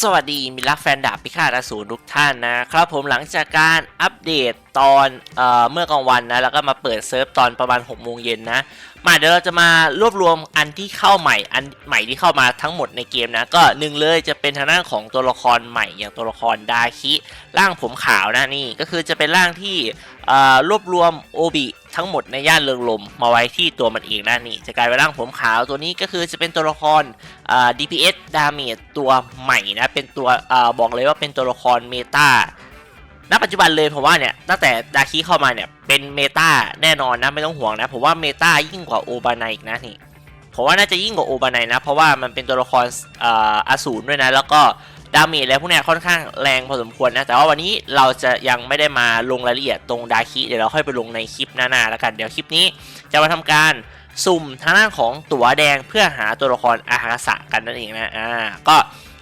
สวัสดีมิตรรักแฟนดาบพิฆาตอสูรทุกท่านนะครับผมหลังจากการอัปเดตตอนเอ่อเมื่อกลางวันนะแล้วก็มาเปิดเซิร์ฟตอนประมาณ6โมงเย็นนะมาเดี๋ยวเราจะมารวบรวมอันที่เข้าใหม่อันใหม่ที่เข้ามาทั้งหมดในเกมนะก็หนึ่งเลยจะเป็นทางด้านของตัวละครใหม่อย่างตัวละครดาคิร่างผมขาวนะนี่ก็คือจะเป็นร่างที่เอ่อรวบรวมโอบิ ทั้งหมดในย่านเรืองลมมาไว้ที่ตัวมันเองนะนี่จะกลายเป็นร่างผมขาวตัวนี้ก็คือจะเป็นตัวละคร DPS Damage ตัวใหม่นะเป็นตัวอบอกเลยว่าเป็นตัวละครเมตาณปัจจุบันเลยผมว่าเนี่ยตั้งแต่ดาคิเข้ามาเนี่ยเป็นเมตาแน่นอนนะไม่ต้องห่วงนะผมว่าเมตายิ่งกว่าโอบานายอีกนะนี่ผมว่าน่าจะยิ่งกว่าโอบานายนะเพราะว่ามันเป็นตัวละครออสูรด้วยนะแล้วก็ ดาเมจอะไรพวกเนี้ยค่อนข้างแรงพอสมควรนะ แต่ว่าวันนี้เราจะยังไม่ได้มาลงรายละเอียดตรงดาคิเดี๋ยวเราค่อยไปลงในคลิปหน้าๆแล้วกัน เดี๋ยวคลิปนี้จะมาทำการสุ่มทางด้านของตั๋วแดงเพื่อหาตัวละครอาหาสะกันนั่นเองนะอ่าก็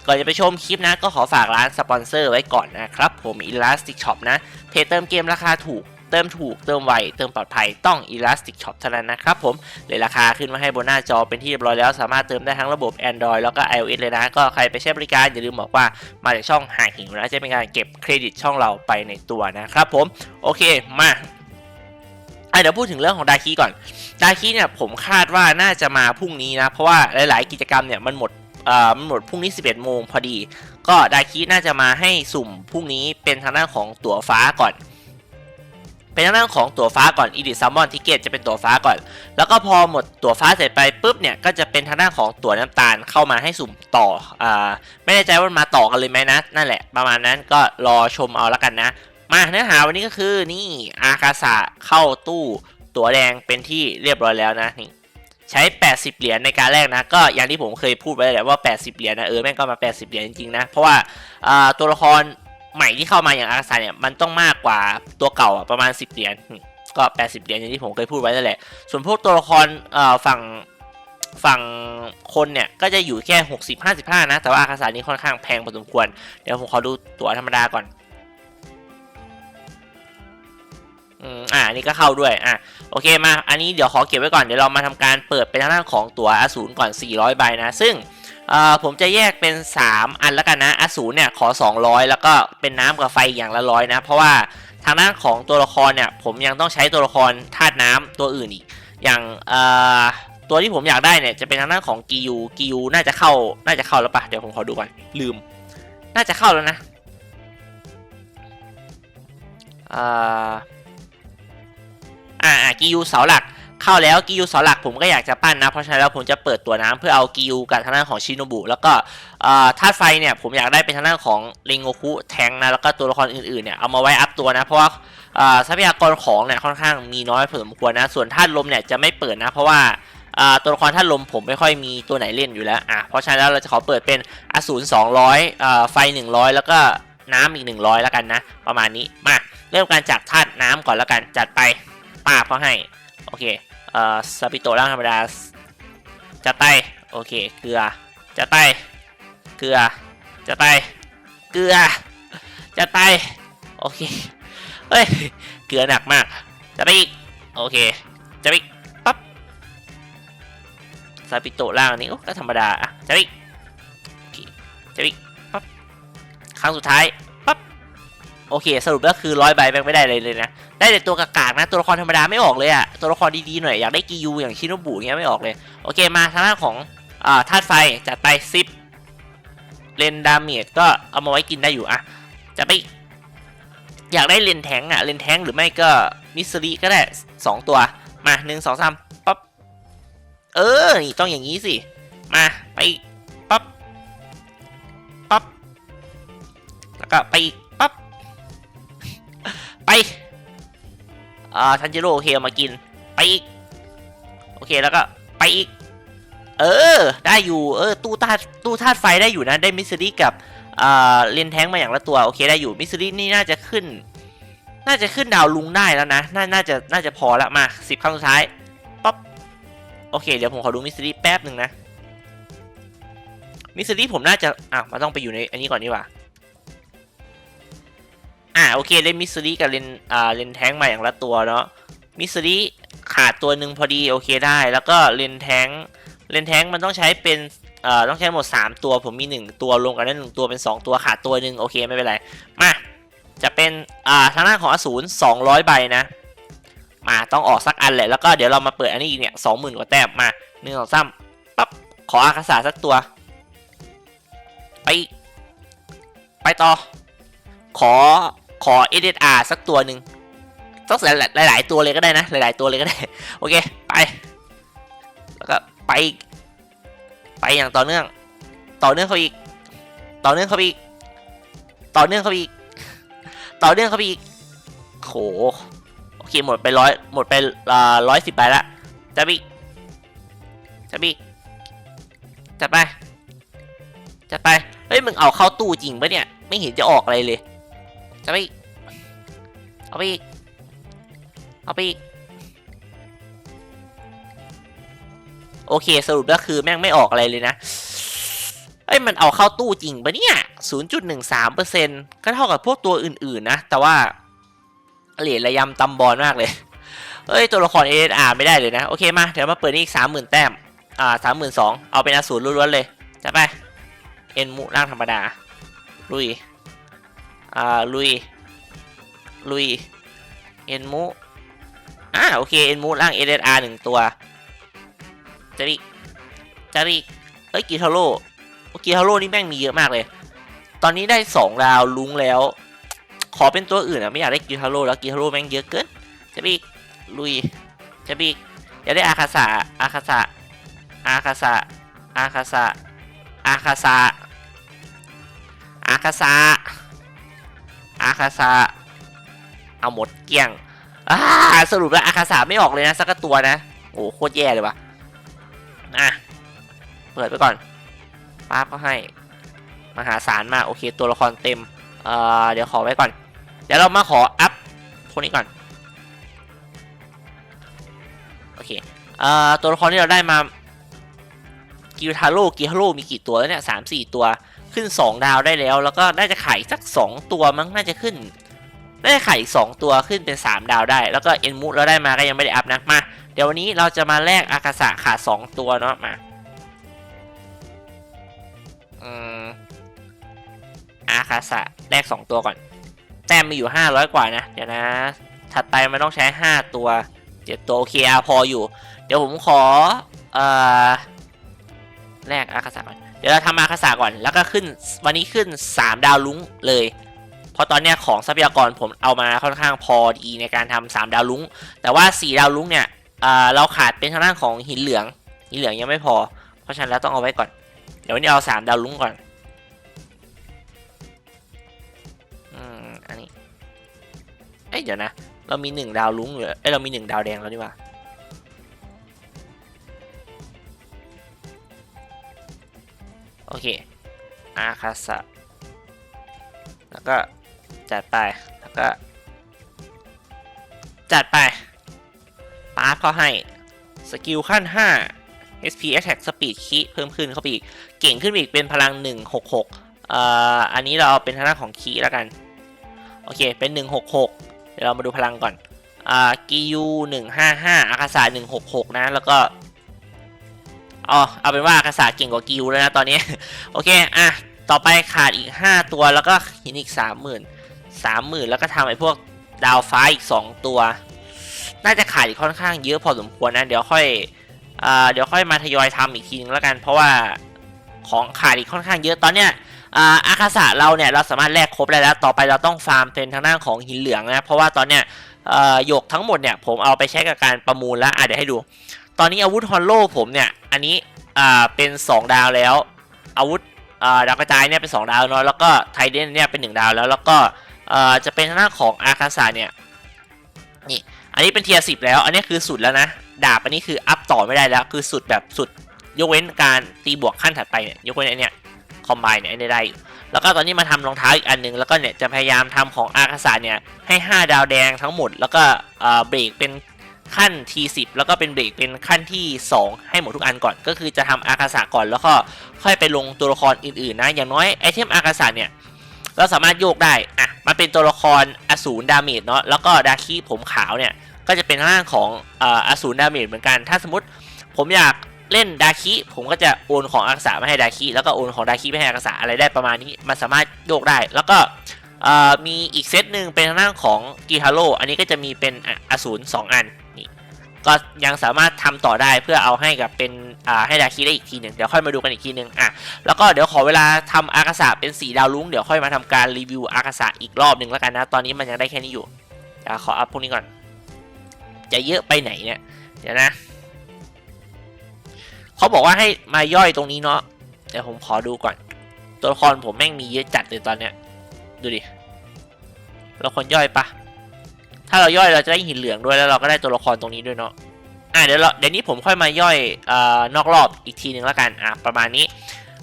ก่อนจะไปชมคลิปนะก็ขอฝากร้านสปอนเซอร์ไว้ก่อนนะครับผม Elastic Shop นะเพจเติมเกมราคาถูก เติมถูกเติมไวเติมปลอดภัยต้อง Elastic Shop เท่านั้นนะครับผมเลยราคาขึ้นมาให้บนหน้าจอเป็นที่เรียบร้อยแล้วสามารถเติมได้ทั้งระบบ Android แล้วก็ iOS เลยนะ ก็ใครไปใช้บริการอย่าลืมบอกว่ามาจากช่องหางหิวนะจะเป็นการเก็บเครดิตช่องเราไปในตัวนะครับผมโอเคมาเดี๋ยวพูดถึงเรื่องของดาคีก่อน ดาคิเนี่ยผมคาดว่าน่าจะมาพรุ่งนี้นะ เพราะว่าหลาย ๆ กิจกรรมเนี่ยมันหมดมันหมดพรุ่งนี้ 11 โมงพอดี ก็ดาคิน่าจะมาให้สุ่มพรุ่งนี้เป็นทางด้านของตั๋วฟ้าก่อน เป็นทางด้านของตั๋วฟ้าก่อนอีดิซัมมอนทิเกตจะเป็นตั๋วฟ้าก่อน แล้วก็พอหมดตั๋วฟ้าเสร็จไปปุ๊บเนี่ยก็จะเป็นทางด้านของตั๋วน้ำตาลเข้ามาให้สุ่มต่ออ่าไม่แน่ใจว่ามันมาต่อกันเลยไหมนะนั่นแหละประมาณนั้นก็รอชมเอาล้วกันนะ มาเนื้อหาวันนี้ก็คือนี่อากาสะเข้าตู้ตั๋วแดงเป็นที่เรียบร้อยแล้วนะนี่ใช้ 80 เหรียญในการแรกนะ ก็อย่างที่ผมเคยพูดไว้แหละว่า 80 เหรียญนะเออแม่งก็มา 80 เหรียญจริงๆนะ เพราะว่าอ่าตัวละคร ใหม่ที่เข้ามาอย่างอากาศะเนี่ยมันต้องมากกว่าตัวเก่าประมาณ 10 เหรียญก็ 80 เหรียญอย่างที่ผมเคยพูดไว้นั่นแหละ ส่วนพวกตัวละครเอ่อฝั่งฝั่งคนเนี่ย ก็จะอยู่แค่ 60 55 นะ แต่ว่าอากาศะนี้ค่อนข้างแพงพอสมควร เดี๋ยวผมขอดูตั๋วธรรมดาก่อนอืมอ่านี่ก็เข้าด้วย อะ โอเค มา อันนี้เดี๋ยวขอเก็บไว้ก่อน เดี๋ยวเรามาทำการเปิดเป็นทางด้านของตัวอสูรก่อน 400 ใบนะ ซึ่ง ผมจะแยกเป็น 3 อันแล้วกันนะอสูรเนี่ยขอ 200 แล้วก็เป็นน้ำกับไฟอย่างละร้อยนะ เพราะว่าทางด้านของตัวละครเนี่ยผมยังต้องใช้ตัวละครธาตุน้ำตัวอื่นอีก อย่างตัวที่ผมอยากได้เนี่ยจะเป็นทางด้านของกิยูกิยูน่าจะเข้าน่าจะเข้าแล้วปะเดี๋ยวผมขอดูก่อนลืม น่าจะเข้าแล้วนะอ่าอ่าอ่ากิยูเสาหลัก เข้าแล้วกิยูเสาหลักผมก็อยากจะปั้นนะ เพราะฉะนั้นแล้วผมจะเปิดตัวน้ำเพื่อเอากิยูกับทางด้านของชิโนบุ แล้วก็ธาตุไฟเนี่ยผมอยากได้เป็นทางด้านของเรงโงคุแทงนะแล้วก็ตัวละครอื่นๆเนี่ยเอามาไว้อัพตัวนะ เพราะว่าทรัพยากรของเนี่ยค่อนข้างมีน้อยพอสมควรนะ ส่วนธาตุลมเนี่ยจะไม่เปิดนะ เพราะว่าตัวละครธาตุลมผมไม่ค่อยมีตัวไหนเล่นอยู่แล้วอะเพราะฉะนั้นแล้วเราจะขอเปิดเป็นอสูร200อไฟ 100 แล้วก็น้ำอีก 100 แล้วกันนะ ประมาณนี้มาเริ่มการจากธาตุน้ำก่อนแล้วกันจัดไปป้าบเขาให้ โอเค อ่อซาปิโตะร่างธรรมดาจะไตโอเคเกลือจะไตเกลือจะไตเกลือจะไตโอเคเฮ้ยเกลือหนักมากจะไปอีกโอเคจะไปปั๊บซาปิโตะร่างนี้ก็ธรรมดาอะจะไปโอเคจะไปปั๊บครั้งสุดท้ายปั๊บโอเค สรุปแล้วคือร้อยใบแม่งไม่ได้เลยเลยนะ ได้แต่ตัวกากๆนะ ตัวละครธรรมดาไม่ออกเลยอะตัวละครดีๆหน่อยอยากได้กิยูอย่างชิโนบุเงี้ยไม่ออกเลย โอเคมาทางด้านของอ่าธาตุไฟจัดไปซิปเลนดาเมจก็เอามาไว้กินได้อยู่อะจะไปอยากได้เลนแทงอะเลนแทงหรือไม่ก็มิสซิก็ได้สองตัวมาหนึ่งสองสามปั๊บเออนี่ต้องอย่างนี้สิ มาไปปั๊บปั๊บแล้วก็ไปปั๊บไป อ่าทันจิโร่โอเคเอามากิน ไปอีก โอเคแล้วก็ไปอีก เออ ได้อยู่ เออ ตู้ธาตุตู้ธาตุไฟได้อยู่นะ ได้มิสซิลี่กับอ่าเลนแทงมาอย่างละตัว โอเคได้อยู่ มิสซิลี่นี่น่าจะขึ้น น่าจะขึ้นดาวลุงได้แล้วนะ น่า น่าจะ น่าจะพอละมาสิบครั้งสุดท้าย ป๊อป โอเค เดี๋ยวผมขอดูมิสซิลี่แป๊บหนึ่งนะ มิสซิลี่ผมน่าจะ อะมันต้องไปอยู่ในอันนี้ก่อนนี่หว่า อ่าโอเคได้มิสซิลี่กับเลนอ่าเลนแทงมาอย่างละตัวเนาะมิสซิลี่ขาดตัวหนึ่งพอดีโอเคได้ แล้วก็เลนแทงเลนแทงมันต้องใช้เป็นเอ่อต้องใช้หมด 3 ตัวผมมี 1 ตัวรวมกันได้หนึ่งตัวเป็น 2 ตัวขาดตัวหนึ่งโอเคไม่เป็นไร มา จะเป็นอ่าทางด้าของอสูร200 ใบนะ มาต้องออกสักอันแหละแล้วก็เดี๋ยวเรามาเปิดอันนี้อีกเนี่ยสองหมื่นกว่าแต้มมาหนึ่งสองสามปั๊บขออากาศาสักตัว ไป ไปต่อ ขอ ขอ SSR สักตัวหนึ่งต้องหลายหลายๆตัวเลยก็ได้นะ หลาย ๆ ตัวเลยก็ได้ โอเค ไป แล้วก็ไป ไปอย่างต่อเนื่อง ต่อเนื่องเขาอีก ต่อเนื่องเขาอีก ต่อเนื่องเขาอีก ต่อเนื่องเขาอีกโหโอเคหมดไปร้อยหมดไปร้อยสิบใบละจะบีจะบีจะไป จะไป เฮ้ย มึงเอาเข้าตู้จริงปะเนี่ย ไม่เห็นจะออกอะไรเลย จะไปเอาไปอีก เอาไปอีก โอเค สรุปก็คือแม่งไม่ออกอะไรเลยนะ เอ้ย มันเอาเข้าตู้จริงปะเนี่ย 0.13%ก็เท่ากับพวกตัวอื่นๆนะ แต่ว่าเหรียญระยำตำบอลมากเลย เอ้ย ตัวละคร ASR ไม่ได้เลยนะ โอเค มา เดี๋ยวมาเปิดนี่อีก 30,000 แต้ม อ่า 32,000 เอาเป็นอสูรล้วนๆเลย จะไป เอ็นมุร่างธรรมดาลุย อ่าลุย ลุย เอ็นมุอ่าโอเค เอ็นมุร่าง ASR หนึ่งตัวจะบีจะบีเอ้ยกีทาโร่กีทาโร่นี่แม่งมีเยอะมากเลย ตอนนี้ได้2ดาวลุงแล้ว ขอเป็นตัวอื่นอะไม่อยากได้กีทาโร่แล้วกีทาโร่แม่งเยอะเกินจะบีลุยจะบีอยากได้อาคาสะอาคาสะอาคาสะอาคาสะอาคาสะอาคาสะ อาคาสะเอาหมดเกี้ยงอ่าสรุปแล้วอาคาสะไม่ออกเลยนะสักตัวนะ โอ้โคตรแย่เลยว่ะอะเปิดไปก่อนป้าก็ให้มหาศาลมากโอเค ตัวละครเต็มเอ่อเดี๋ยวขอไว้ก่อน เดี๋ยวเรามาขออัพพวกนี้ก่อนโอเคเอ่อตัวละครที่เราได้มากิวทาโร่กิวทาโร่มีกี่ตัวแล้วเนี่ยสามสี่ตัว ขึ้น 2 ดาวได้แล้ว แล้วก็น่าจะไข่สัก 2 ตัวมั้งน่าจะขึ้นน่าจะไข่อีกสองตัวขึ้นเป็น 3 ดาวได้ แล้วก็เอ็นมูเราได้มาก็ยังไม่ได้อัพนะมาเดี๋ยววันนี้เราจะมาแลกอากาศะขาด2ตัวเนาะมาอืมอาคาสะแลก2 ตัวก่อน แต้มมีอยู่ 500 กว่านะ เดี๋ยวนะ ถัดไปมันต้องใช้ 5 ตัวเจ็ดตัวโอเคอาพออยู่ เดี๋ยวผมขอเอ่อแลกอาคาสะก่อน เดี๋ยวเราทำอาคาสะก่อน แล้วก็ขึ้นวันนี้ขึ้น 3 ดาวลุ้งเลย เพราะตอนเนี้ยของทรัพยากรผมเอามาค่อนข้างพอดีในการทำ3ดาวลุ้ง แต่ว่า 4 ดาวลุ้งเนี่ยเเราขาดเป็นทางด้านของหินเหลือง หินเหลืองยังไม่พอ เพราะฉะนั้นแล้วต้องเอาไว้ก่อน เดี๋ยววันนี้เอา 3 ดาวลุ้งก่อน อืม อันนี้ เอ้ยเดี๋ยวนะ เรามีหนึ่งดาวลุ้งเหลือเอ้ยเรามีหนึ่งดาวแดงแล้วดีกว่า เค อาคาสะ แล้วก็จัดไป แล้วก็ จัดไปปาร์เขาให้ สกิลขั้น 5 SP Attack Speed คีเพิ่มขึ้นเข้าไปอีก เก่งขึ้นอีกเป็นพลัง 166เอ่ออันนี้เราเอาเป็นทางด้านของคีแล้วกัน โอเค เป็น 166 เดี๋ยวเรามาดูพลังก่อนอ่ากิยูหนึ่งห้าห้าอาคาสาหนึ่งหกหกนะ แล้วก็ อ๋อเอาเป็นว่าอาคาสาเก่งกว่ากิวแล้วนะตอนนี้ โอเค อะ ต่อไปขาดอีก 5 ตัวแล้วก็หินอีก 30,000 30,000 แล้วก็ทำไอ้พวกดาวฟ้าอีก 2 ตัว น่าจะขาดอีกค่อนข้างเยอะพอสมควรนะ เดี๋ยวค่อยอ่าเดี๋ยวค่อยมาทยอยทำอีกทีนึงแล้วกัน เพราะว่าของขาดอีกค่อนข้างเยอะตอนเนี้ยอาอาคาสะเราเนี่ยเราสามารถแลกครบได้แล้ว ต่อไปเราต้องฟาร์มเป็นทางด้านของหินเหลืองนะ เพราะว่าตอนเนี้ยหยกทั้งหมดเนี่ยผมเอาไปใช้กับการประมูลแล้วอะเดี๋ยวให้ดู ตอนนี้อาวุธฮอลโลผมเนี่ย อันนี้อ่าเป็น 2 ดาวแล้ว อาวุธอ่าดาวกระจายเนี่ยเป็น 2 ดาวเนาะแล้วก็ไทเดนเนี่ยเป็น 1 ดาวแล้วแล้วก็อ่อจะเป็นทางด้านของอาคาสะเนี่ยนี่อันนี้เป็นเทียร์สิแล้ว อันนี้คือสุดแล้วนะดาบอันนี้คืออัพต่อไม่ได้แล้ว คือสุดแบบสุด ยกเว้นการตีบวกขั้นถัดไปเนี่ยยกเว้นไอเนี่ยคอมไบเนี่ยได้แล้วก็ตอนนี้มาทำรองเท้าอีกอันหนึงแล้วก็เนี่ยจะพยายามทำของอาคาสะเนี่ยให้ 5 ดาวแดงทั้งหมด แล้วก็อ่อเบรกเป็น ขั้น T10 แล้วก็เป็นเบรกเป็นขั้นที่ 2 ให้หมดทุกอันก่อน ก็คือจะทำอาคาสะก่อนแล้วก็ค่อยไปลงตัวละครอื่นๆนะ อย่างน้อยไอเทมอาคาสะเนี่ยเราสามารถโยกได้ อะ มันเป็นตัวละครอสูรดาเมจเนาะ แล้วก็ดาคิผมขาวเนี่ย ก็จะเป็นทางด้านของอสูรดาเมจเหมือนกัน ถ้าสมมติผมอยากเล่นดาคิผมก็จะโอนของอากาศมาให้ดาคิแล้วก็โอนของดาคิไปให้อากาศอะไรได้ประมาณนี้ มันสามารถโยกได้ แล้วก็มีอีกเซตหนึ่งเป็นทางด้านของกีฮาโ o อันนี้ก็จะมีเป็นอสูรสองอัน ก็ยังสามารถทำต่อได้เพื่อเอาให้กับเป็นอ่าให้ดาคิได้อีกทีหนึ่งเดี๋ยวค่อยมาดูกันอีกทีหนึ่งอะแล้วก็เดี๋ยวขอเวลาทำอากาศเป็นสีดาวลุ้งเดี๋ยวค่อยมาทำการรีวิวอากาศอีกรอบหนึ่งแล้วกันนะตอนนี้มันยังได้แค่นี้อยู่เดี๋ยวขออัพพวกนี้ก่อน จะเยอะไปไหนเนี่ยเดี๋ยวนะเขาบอกว่าให้มาย่อยตรงนี้เนาะเดี๋ยวผมขอดูก่อน ตัวละครผมแม่งมีเยอะจัดเลยตอนเนี้ยดูดิเราคนย่อยปะ ถ้าเราย่อยเราจะได้หินเหลืองด้วยแล้วเราก็ได้ตัวละครตรงนี้ด้วยเนาะอะเดี๋ยวเราเดี๋ยวนี้ผมค่อยมาย่อยอ่อนอกรอบอีกทีหนึ่งแล้วกันอะประมาณนี้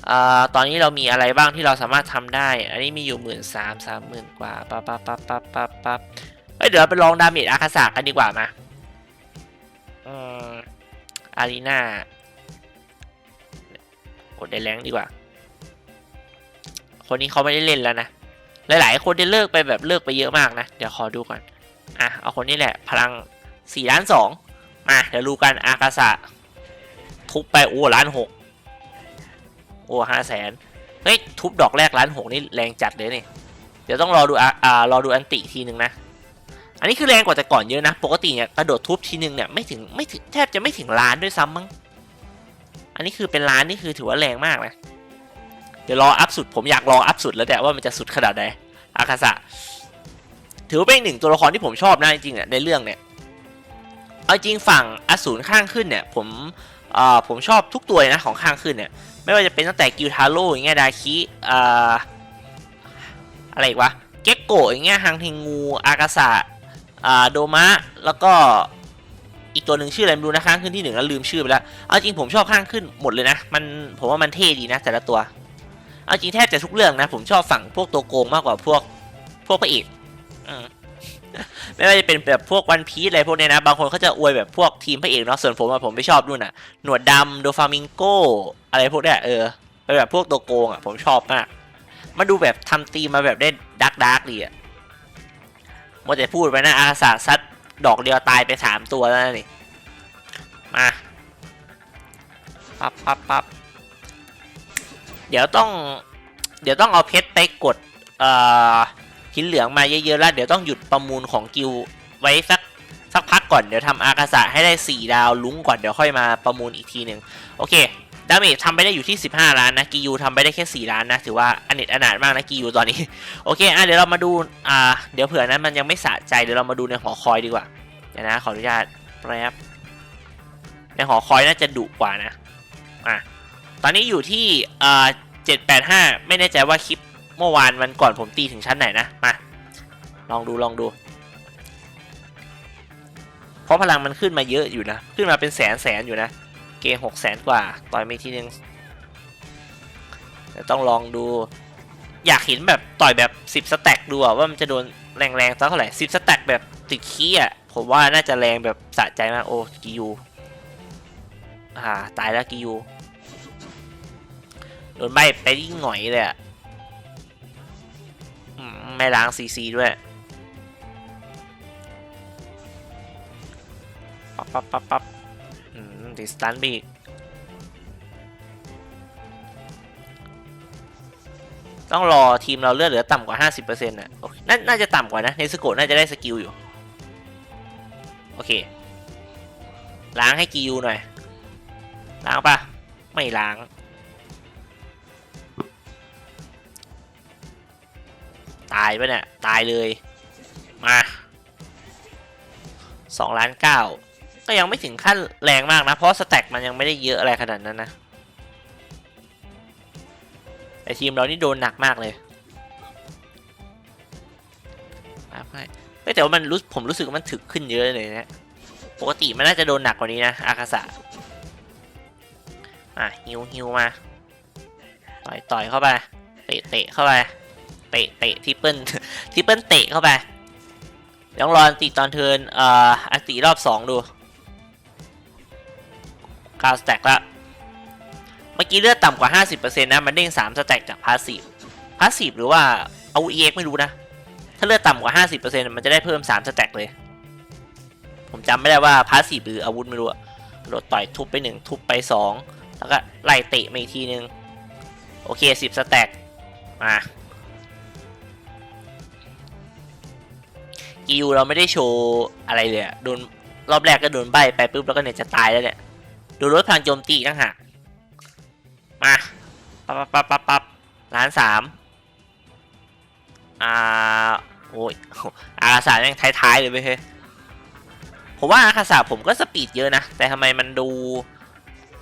เอ่อตอนนี้เรามีอะไรบ้างที่เราสามารถทำได้ อันนี้มีอยู่หมื่นสามสามหมื่นกว่าปั๊บปั๊บปั๊บปั๊บปั๊บปั๊บเอ้ยเดี๋ยวเราไปลองดาเมจอาคาสากันดีกว่ามาอืมอารีนากดไดแรงดีกว่า คนนี้เขาไม่ได้เล่นแล้วนะ หลาย ๆ คนได้เลิกไปแบบเลิกไปเยอะมากนะ เดี๋ยวขอดูก่อน อะเอาคนนี้แหละพลัง4ล้านสองมาเดี๋ยวดูกันอากาศะทุบไปโอ้ล้านหกโอ้ห้าแสนเฮ้ยทุบดอกแรกล้านหกนี่แรงจัดเลยนี่เดี๋ยวต้องรอดูอ่ารอดูอันติอีทีหนึ่งนะ อันนี้คือแรงกว่าแต่ก่อนเยอะนะ ปกติเนี่ยกระโดดทุบทีนึงเนี่ยไม่ถึงไม่ถึงแทบจะไม่ถึงล้านด้วยซ้ำมั้งอันนี้คือเป็นล้านนี่คือถือว่าแรงมากนะเดี๋ยวรออัพสุดผมอยากรออัพสุดแล้วแต่ว่ามันจะสุดขนาดไหนอาคาสะ ถือว่าเป็นหนึ่งตัวละครที่ผมชอบนะจริงๆอะในเรื่องเนี่ยเอาจริงฝั่งอสูรข้างขึ้นเนี่ยผมเอ่อผมชอบทุกตัวนะของข้างขึ้นเนี่ยไม่ว่าจะเป็นตั้งแต่กิวทาโร่อย่างเงี้ยดาคิเอ่ออะไรอีกวะเก็กโกะอย่างเงี้ยฮังเทงูอากาสะอ่าโดมะแล้วก็อีกตัวหนึ่งชื่ออะไรไม่รู้นะข้างขึ้นที่หนึ่งแล้วลืมชื่อไปแล้วเอาจริงผมชอบข้างขึ้นหมดเลยนะมันผมว่ามันเท่ดีนะแต่ละตัวเอาจริงแทบจะทุกเรื่องนะผมชอบฝั่งพวกตัวโกงมากกว่าพวกพวกพระเอก ไม่ว่าจะเป็นแบบพวกวันพีซอะไรพวกเนี้ยนะ บางคนเขาจะอวยแบบพวกทีมพระเอกเนาะ ส่วนผมอะผมไม่ชอบนู่นน่ะหนวดดำโดฟามิงโก อะไรพวกเนี้ยเออเป็นแบบพวกตัวโกงอะผมชอบมากมาดูแบบทำตีมมาแบบได้ดักดักดีอะมัวแต่พูดไปนะอาสาซัดดอกเดียวตายไปสามตัวแล้วนะนี่ มาปั๊บปั๊บปั๊บเดี๋ยวต้อง เดี๋ยวต้องเอาเพชรไปกด เอ่อ หินเหลืองมาเยอะๆแล้วเดี๋ยวต้องหยุดประมูลของกิวไว้สักสักพักก่อนเดี๋ยวทำอากาศะให้ได้ 4 ดาวลุ้งก่อนเดี๋ยวค่อยมาประมูลอีกทีหนึ่งโอเคดาเมจทำไปได้อยู่ที่ 15 ล้านนะกิยูทำไปได้แค่ 4 ล้านนะ ถือว่าอเนจอนาถมากนะกิยูตอนนี้ โอเคอะเดี๋ยวเรามาดูอ่าเดี๋ยวเผื่อนั้นมันยังไม่สะใจเดี๋ยวเรามาดูในหอคอยดีกว่าเดี๋ยวนะขออนุญาตแป๊บในหอคอยน่าจะดุกว่านะอะตอนนี้อยู่ที่เอ่อ785 ไม่แน่ใจว่าคลิป เมื่อวานวันก่อนผมตีถึงชั้นไหนนะ มา ลองดูลองดู เพราะพลังมันขึ้นมาเยอะอยู่นะ ขึ้นมาเป็นแสนแสนอยู่นะ เกหกแสนกว่า ต่อยไม่ทีนึงต้องลองดู อยากเห็นแบบต่อยแบบ 10 สแต็กดูว่ามันจะโดนแรงๆสักเท่าไหร่ 10 สแต็กแบบติดขี้อะผมว่าน่าจะแรงแบบสะใจมาก โอ้กิยูอ่าตายแล้วกิยูโดนใบไปยิ่งหน่อยเลยอะ ไม่ล้างซีซีด้วยปั๊บปั๊บปั๊บปั๊บอืมติดสตันไปอีกต้องรอทีมเราเลือดเหลือต่ำกว่า 50%น่ะโอเคนาน่าจะต่ำกว่านะในสโกน่าจะได้สกิลอยู่ โอเค ล้างให้กิวหน่อย ล้างปะไม่ล้าง ตายปะเนี่ย ตายเลย มาสองล้านเก้าก็ยังไม่ถึงขั้นแรงมากนะ เพราะสแต็กมันยังไม่ได้เยอะอะไรขนาดนั้นนะ แต่ทีมเรานี่โดนหนักมากเลยมาให้แต่ว่ามันรู้ผมรู้สึกว่ามันถึกขึ้นเยอะเลยนะ ปกติมันน่าจะโดนหนักกว่านี้นะ อากาศะอะฮิวฮิวมา ต่อยต่อยเข้าไป เตะเตะเข้าไป เตะเตะทิปเปิลทิปเปิลเตะเข้าไปยวต้องรออันติตอนเทินเอ่ออันติรอบสองดูกาวสแต็กละเมื่อกี้เลือดต่ำกว่า 50%นะ มันเด้ง3สแต็กจากพาสซีฟพาสซีฟหรือว่าเอา EX ไม่รู้นะ ถ้าเลือดต่ำกว่า 50%มันจะได้เพิ่ม 3 สแต็กเลย ผมจำไม่ได้ว่าพาสซีฟหรืออาวุธไม่รู้อะโดดต่อยทุบไปหนึ่งทุบไปสองแล้วก็ไล่เตะมาอีกทีนึง โอเคสิบสแต็กมา กิวเราไม่ได้โชว์อะไรเลยโดนรอบแรกก็โดนใบไปปุ๊บแล้วก็เนี่ยจะตายแล้วเนี่ยโดนรถพลังโจมตีอีกต่างหากมาปั๊บปั๊บปั๊บปั๊บล้านสามอ่าโอ้ยอาคาสายังท้ายๆเลยเว้ยเฮ้ยผมว่าอาคาสาผมก็สปีดเยอะนะ แต่ทำไมมันดู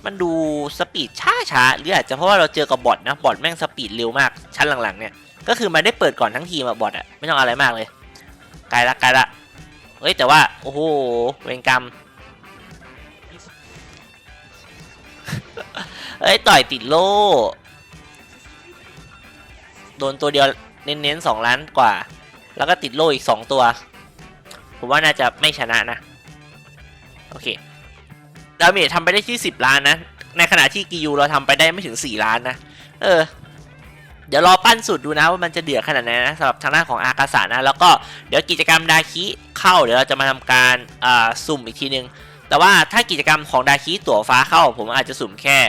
มันดูสปีดช้าช้าๆหรืออาจจะเพราะว่าเราเจอกับบอทนะบอทแม่งสปีดเร็วมากชั้นหลังๆเนี่ยก็คือมันได้เปิดก่อนทั้งทีมอะบอทอะไม่ต้องอะไรมากเลย ไกลละไกลละเฮ้ยแต่ว่า โอ้โหเวรกรรมเอ้ยต่อยติดโล่ โดนตัวเดียวเน้นๆสองล้านกว่า แล้วก็ติดโล่อีกสองตัว ผมว่าน่าจะไม่ชนะนะ โอเค ดาเมจทำไปได้ที่10ล้านนะ ในขณะที่กิยูเราทำไปได้ไม่ถึง4ล้านนะ เออ เดี๋ยวรอปั้นสุดดูนะว่ามันจะเดือดขนาดไหนนะสำหรับทางด้านของอากาศานะ แล้วก็เดี๋ยวกิจกรรมดาคิเข้าเดี๋ยวเราจะมาทำการสุ่มอีกทีนึง แต่ว่าถ้ากิจกรรมของดาคิตั๋วฟ้าเข้า ผมอาจจะสุ่มแค่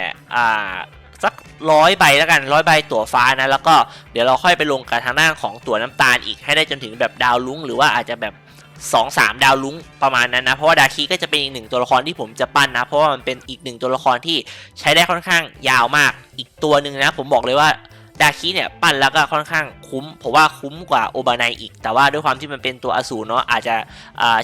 สักร้อยใบแล้วกันร้อยใบตั๋วฟ้านะแล้วก็เดี๋ยวเราค่อยไปลงกับทางด้านของตั๋วน้ำตาลอีกให้ได้จนถึงแบบดาวลุ้งหรือว่าอาจจะแบบสองสามดาวลุ้งประมาณนั้นนะเพราะว่าดาคิก็จะเป็นอีกหนึ่งตัวละครที่ผมจะปั้นนะ เพราะว่ามันเป็นอีกหนึ่งตัวละครที่ใช้ได้ค่อนข้างยาวมากอีกตัวหนึ่งนะ ผมบอกเลยว่า ดาคิเนี่ยปั้นแล้วก็ค่อนข้างคุ้มเพราะว่าคุ้มกว่าโอบานายอีก แต่ว่าด้วยความที่มันเป็นตัวอสูรเนาะอาจจะ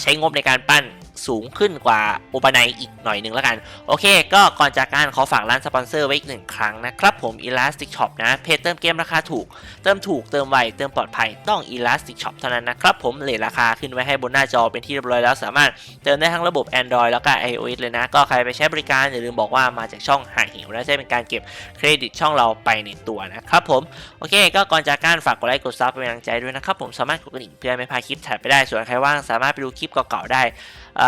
ใช้งบในการปั้น สูงขึ้นกว่าโอบานายอีกหน่อยหนึ่งแล้วกัน โอเค ก็ก่อนจากการขอฝากร้านสปอนเซอร์ไว้อีกหนึ่งครั้งนะครับผม Elastic Shop นะ เพจเติมเกมราคาถูก เติมถูกเติมไว เติมปลอดภัยต้อง Elastic Shop เท่านั้นนะครับผมเลทราคาขึ้นไว้ให้บนหน้าจอเป็นที่เรียบร้อยแล้วสามารถเติมได้ทั้งระบบ Android แล้วก็ iOS เลยนะ ก็ใครไปใช้บริการอย่าลืมบอกว่ามาจากช่องหาหิวและจะเป็นการเก็บเครดิตช่องเราไปในตัวนะครับผมโอเค ก็ก่อนจากการฝากกดไลค์กดซับเป็นกำลังใจด้วยนะครับผมสามารถกดกระดิ่งเพื่อไม่พลาดคลิปถัดไปได้ส่วนใครว่างสามารถไปดูคลิปเก่าๆได้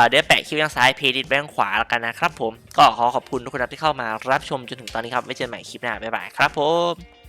เดี๋ยวแปะคลิปทางซ้ายเพจดิแบงขวาแล้วกันนะครับผมก็ขอขอบคุณทุกคนที่เข้ามารับชมจนถึงตอนนี้ครับไว้เจอกันใหม่คลิปหน้าบ๊ายบายครับผม